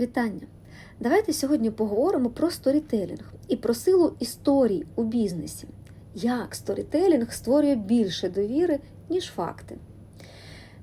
Вітання! Давайте сьогодні поговоримо про сторітелінг і про силу історій у бізнесі. Як сторітелінг створює більше довіри, ніж факти.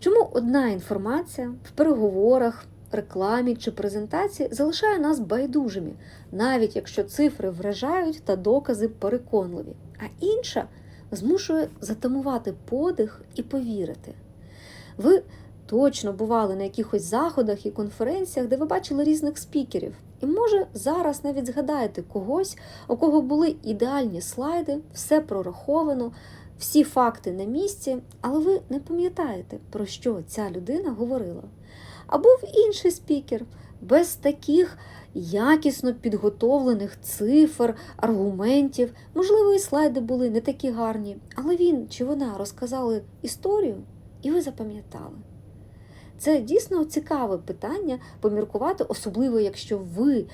Чому одна інформація в переговорах, рекламі чи презентації залишає нас байдужими, навіть якщо цифри вражають та докази переконливі, а інша змушує затамувати подих і повірити. Ви точно бували на якихось заходах і конференціях, де ви бачили різних спікерів. І може зараз навіть згадаєте когось, у кого були ідеальні слайди, все прораховано, всі факти на місці, але ви не пам'ятаєте, про що ця людина говорила. А був інший спікер без таких якісно підготовлених цифр, аргументів. Можливо, і слайди були не такі гарні, але він чи вона розказали історію, і ви запам'ятали. Це дійсно цікаве питання поміркувати, особливо якщо ви е,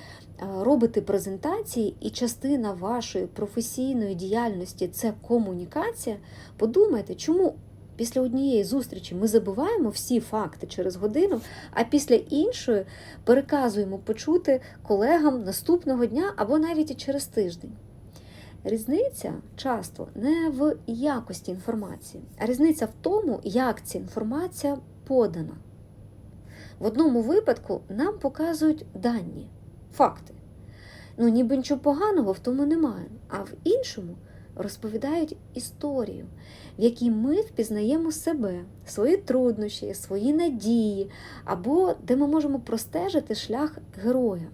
робите презентації, і частина вашої професійної діяльності це комунікація. Подумайте, чому після однієї зустрічі ми забуваємо всі факти через годину, а після іншої переказуємо почути колегам наступного дня або навіть через тиждень. Різниця часто не в якості інформації, а різниця в тому, як ця інформація подана. В одному випадку нам показують дані, факти. Ну, ніби нічого поганого в тому немає. А в іншому розповідають історію, в якій ми впізнаємо себе, свої труднощі, свої надії, або де ми можемо простежити шлях героя.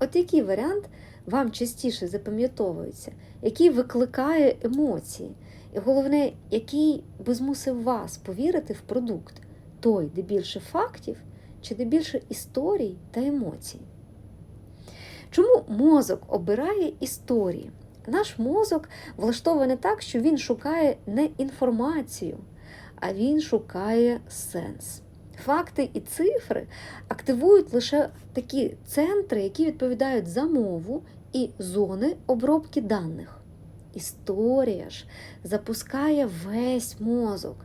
От який варіант вам частіше запам'ятовується, який викликає емоції, і головне, який би змусив вас повірити в продукт, той, де більше фактів чи де більше історій та емоцій. Чому мозок обирає історії? Наш мозок влаштований так, що він шукає не інформацію, а він шукає сенс. Факти і цифри активують лише такі центри, які відповідають за мову і зони обробки даних. Історія ж запускає весь мозок.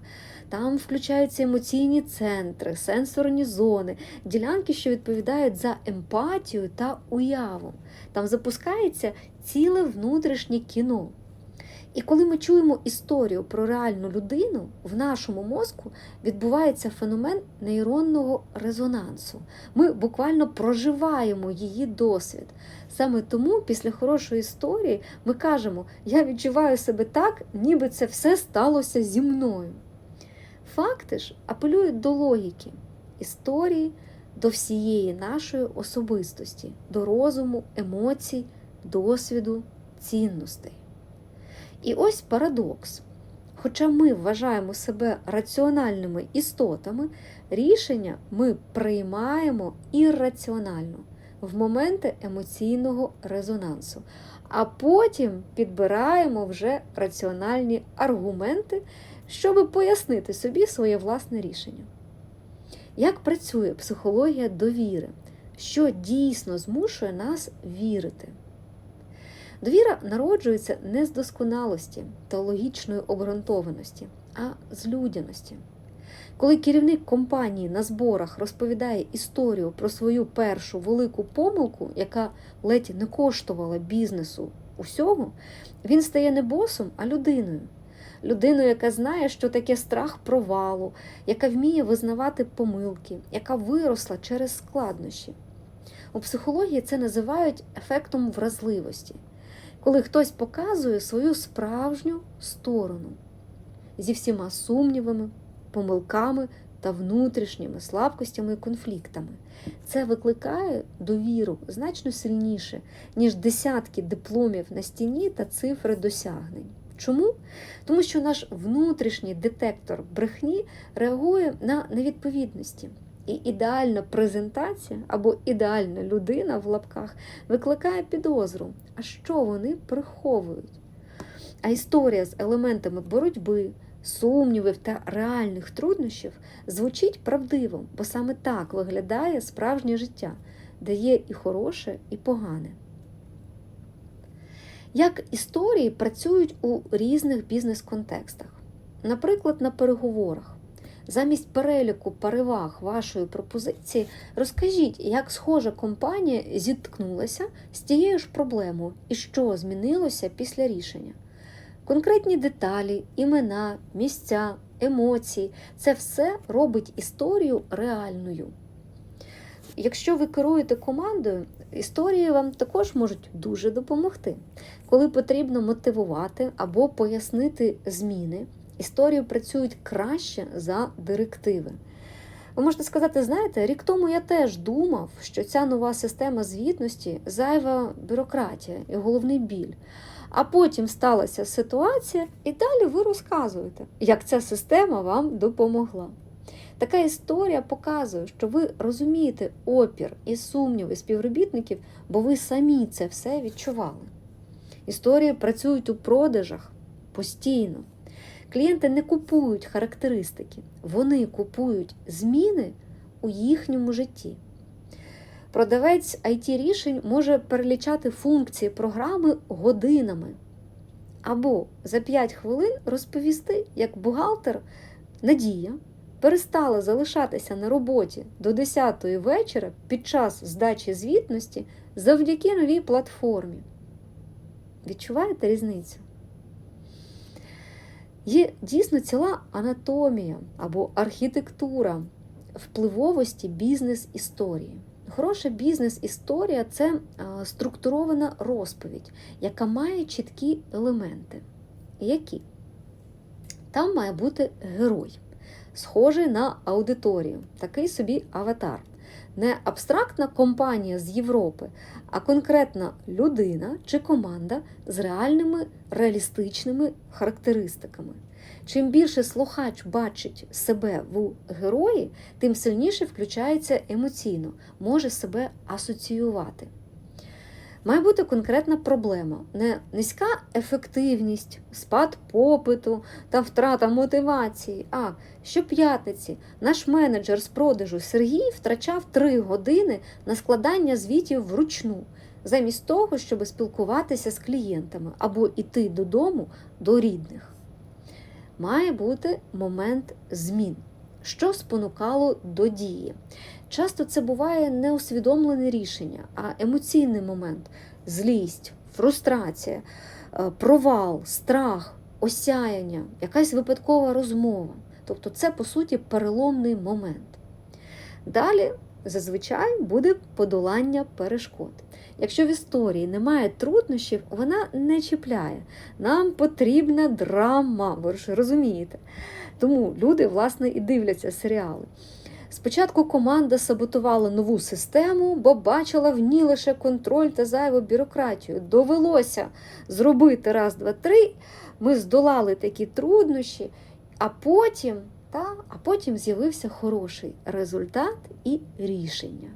Там включаються емоційні центри, сенсорні зони, ділянки, що відповідають за емпатію та уяву. Там запускається ціле внутрішнє кіно. І коли ми чуємо історію про реальну людину, в нашому мозку відбувається феномен нейронного резонансу. Ми буквально проживаємо її досвід. Саме тому, після хорошої історії, ми кажемо: я відчуваю себе так, ніби це все сталося зі мною. Факти ж апелюють до логіки, історії, до всієї нашої особистості, до розуму, емоцій, досвіду, цінностей. І ось парадокс. Хоча ми вважаємо себе раціональними істотами, рішення ми приймаємо ірраціонально в моменти емоційного резонансу, а потім підбираємо вже раціональні аргументи, щоб пояснити собі своє власне рішення. Як працює психологія довіри, що дійсно змушує нас вірити? Довіра народжується не з досконалості та логічної обґрунтованості, а з людяності. Коли керівник компанії на зборах розповідає історію про свою першу велику помилку, яка ледь не коштувала бізнесу усього, він стає не босом, а людиною. Людиною, яка знає, що таке страх провалу, яка вміє визнавати помилки, яка виросла через складнощі. У психології це називають ефектом вразливості коли хтось показує свою справжню сторону зі всіма сумнівами, помилками та внутрішніми слабкостями і конфліктами. Це викликає довіру значно сильніше, ніж десятки дипломів на стіні та цифри досягнень. Чому? Тому що наш внутрішній детектор брехні реагує на невідповідності. І ідеальна презентація або ідеальна людина в лапках викликає підозру, а що вони приховують. А історія з елементами боротьби, сумнівів та реальних труднощів звучить правдиво, бо саме так виглядає справжнє життя, де є і хороше, і погане. Як історії працюють у різних бізнес-контекстах, наприклад, на переговорах. Замість переліку переваг вашої пропозиції, розкажіть, як схожа компанія зіткнулася з тією ж проблемою і що змінилося після рішення. Конкретні деталі, імена, місця, емоції це все робить історію реальною. Якщо ви керуєте командою, історії вам також можуть дуже допомогти. Коли потрібно мотивувати або пояснити зміни, історії працюють краще за директиви. Ви можете сказати, знаєте, рік тому я теж думав, що ця нова система звітності зайва бюрократія і головний біль. А потім сталася ситуація, і далі ви розказуєте, як ця система вам допомогла. Така історія показує, що ви розумієте опір і сумніви співробітників, бо ви самі це все відчували. Історії працюють у продажах постійно. Клієнти не купують характеристики, вони купують зміни у їхньому житті. Продавець it рішень може перелічати функції програми годинами. Або за 5 хвилин розповісти, як бухгалтер Надія перестала залишатися на роботі до 10 вечора під час здачі звітності завдяки новій платформі. Відчуваєте різницю? Є дійсно ціла анатомія або архітектура впливовості бізнес-історії. Хороша бізнес-історія це структурована розповідь, яка має чіткі елементи. Які? Там має бути герой, схожий на аудиторію, такий собі аватар. Не абстрактна компанія з Європи, а конкретна людина чи команда з реальними реалістичними характеристиками. Чим більше слухач бачить себе в герої, тим сильніше включається емоційно, може себе асоціювати. Має бути конкретна проблема, не низька ефективність, спад попиту та втрата мотивації. А щоп'ятниці наш менеджер з продажу Сергій втрачав 3 години на складання звітів вручну, замість того, щоб спілкуватися з клієнтами або йти додому до рідних має бути момент змін, що спонукало до дії. Часто це буває не усвідомлене рішення, а емоційний момент, злість, фрустрація, е, провал, страх, осяяння, якась випадкова розмова. Тобто це, по суті, переломний момент. Далі зазвичай буде подолання перешкод. Якщо в історії немає труднощів, вона не чіпляє. Нам потрібна драма, ви ж розумієте. Тому люди, власне, і дивляться серіали. Спочатку команда саботувала нову систему, бо бачила в ній лише контроль та зайву бюрократію. Довелося зробити раз, два, три. Ми здолали такі труднощі, а потім та, а потім з'явився хороший результат і рішення.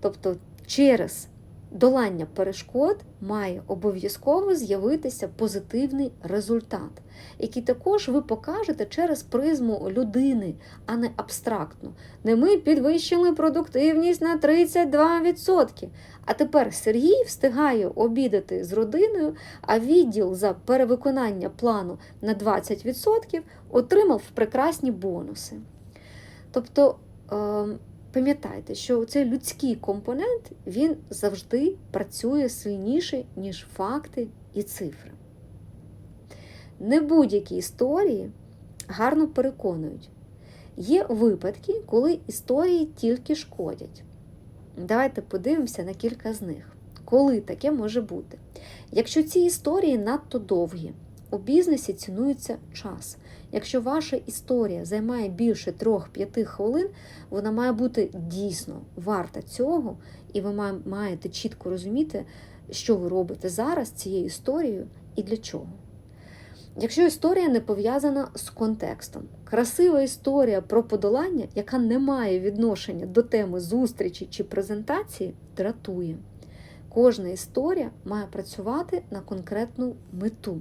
Тобто, через долання перешкод має обов'язково з'явитися позитивний результат, який також ви покажете через призму людини, а не абстрактно. Не ми підвищили продуктивність на 32%. А тепер Сергій встигає обідати з родиною, а відділ за перевиконання плану на 20% отримав прекрасні бонуси. Тобто ем, Пам'ятайте, що цей людський компонент він завжди працює сильніше, ніж факти і цифри. Не будь-які історії гарно переконують. Є випадки, коли історії тільки шкодять. Давайте подивимося на кілька з них. Коли таке може бути? Якщо ці історії надто довгі, у бізнесі цінується час. Якщо ваша історія займає більше 3-5 хвилин, вона має бути дійсно варта цього, і ви маєте чітко розуміти, що ви робите зараз цією історією і для чого. Якщо історія не пов'язана з контекстом, красива історія про подолання, яка не має відношення до теми зустрічі чи презентації, дратує. Кожна історія має працювати на конкретну мету.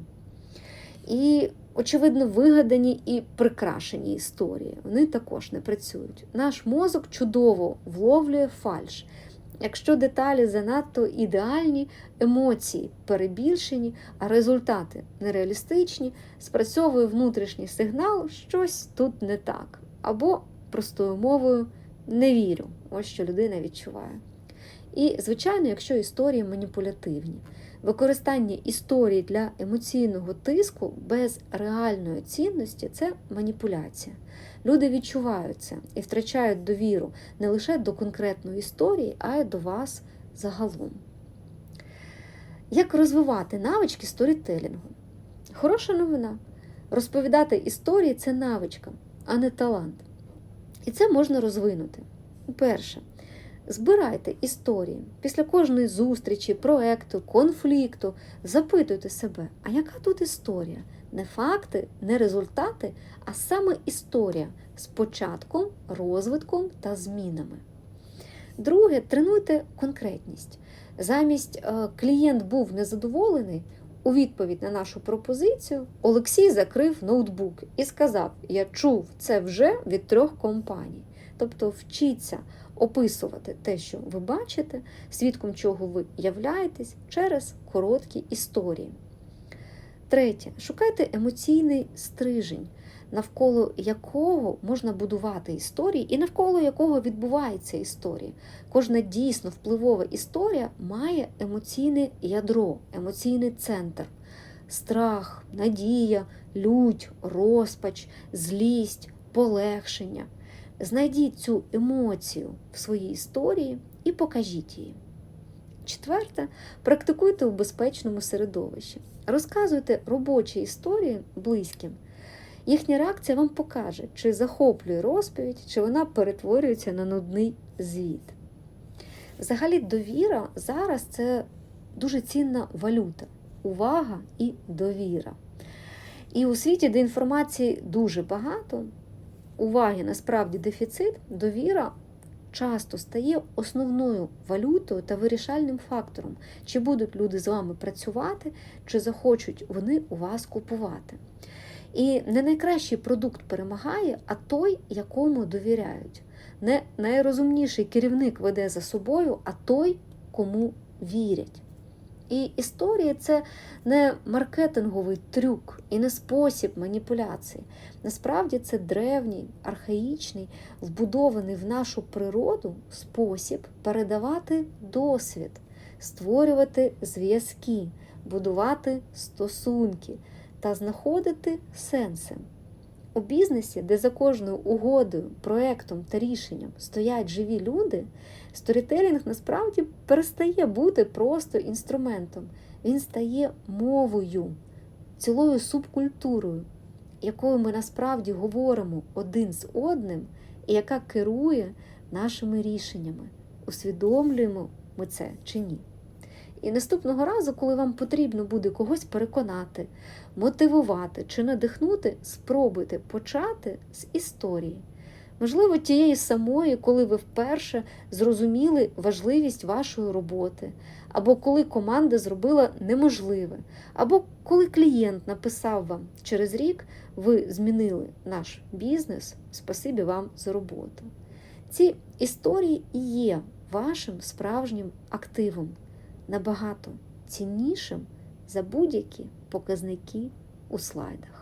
І, очевидно, вигадані і прикрашені історії. Вони також не працюють. Наш мозок чудово вловлює фальш. Якщо деталі занадто ідеальні, емоції перебільшені, а результати нереалістичні, спрацьовує внутрішній сигнал, щось тут не так. або простою мовою не вірю. Ось що людина відчуває. І, звичайно, якщо історії маніпулятивні, використання історії для емоційного тиску без реальної цінності це маніпуляція. Люди відчувають це і втрачають довіру не лише до конкретної історії, а й до вас загалом. Як розвивати навички сторітелінгу? Хороша новина. Розповідати історії це навичка, а не талант. І це можна розвинути. Перше, збирайте історії. Після кожної зустрічі, проекту, конфлікту запитуйте себе, а яка тут історія? Не факти, не результати, а саме історія з початком, розвитком та змінами. Друге, тренуйте конкретність. Замість е, клієнт був незадоволений. У відповідь на нашу пропозицію Олексій закрив ноутбук і сказав: Я чув це вже від трьох компаній. Тобто вчіться описувати те, що ви бачите, свідком чого ви являєтесь через короткі історії. Третє, шукайте емоційний стрижень, навколо якого можна будувати історії, і навколо якого відбувається історія. Кожна дійсно впливова історія має емоційне ядро, емоційний центр. Страх, надія, лють, розпач, злість, полегшення. Знайдіть цю емоцію в своїй історії і покажіть її. Четверте, практикуйте у безпечному середовищі. Розказуйте робочі історії близьким. Їхня реакція вам покаже, чи захоплює розповідь, чи вона перетворюється на нудний звіт. Взагалі, довіра зараз це дуже цінна валюта, увага і довіра. І у світі, де інформації дуже багато, уваги насправді дефіцит, довіра часто стає основною валютою та вирішальним фактором, чи будуть люди з вами працювати, чи захочуть вони у вас купувати. І не найкращий продукт перемагає, а той, якому довіряють. Не найрозумніший керівник веде за собою, а той, кому вірять. І історія це не маркетинговий трюк і не спосіб маніпуляції. Насправді це древній, архаїчний, вбудований в нашу природу спосіб передавати досвід, створювати зв'язки, будувати стосунки та знаходити сенси. У бізнесі, де за кожною угодою, проектом та рішенням стоять живі люди, сторітелінг насправді перестає бути просто інструментом. Він стає мовою, цілою субкультурою, якою ми насправді говоримо один з одним, і яка керує нашими рішеннями. Усвідомлюємо ми це чи ні. І наступного разу, коли вам потрібно буде когось переконати, мотивувати чи надихнути, спробуйте почати з історії. Можливо, тієї самої, коли ви вперше зрозуміли важливість вашої роботи, або коли команда зробила неможливе, або коли клієнт написав вам через рік, ви змінили наш бізнес, спасибі вам за роботу. Ці історії і є вашим справжнім активом набагато ціннішим за будь-які показники у слайдах.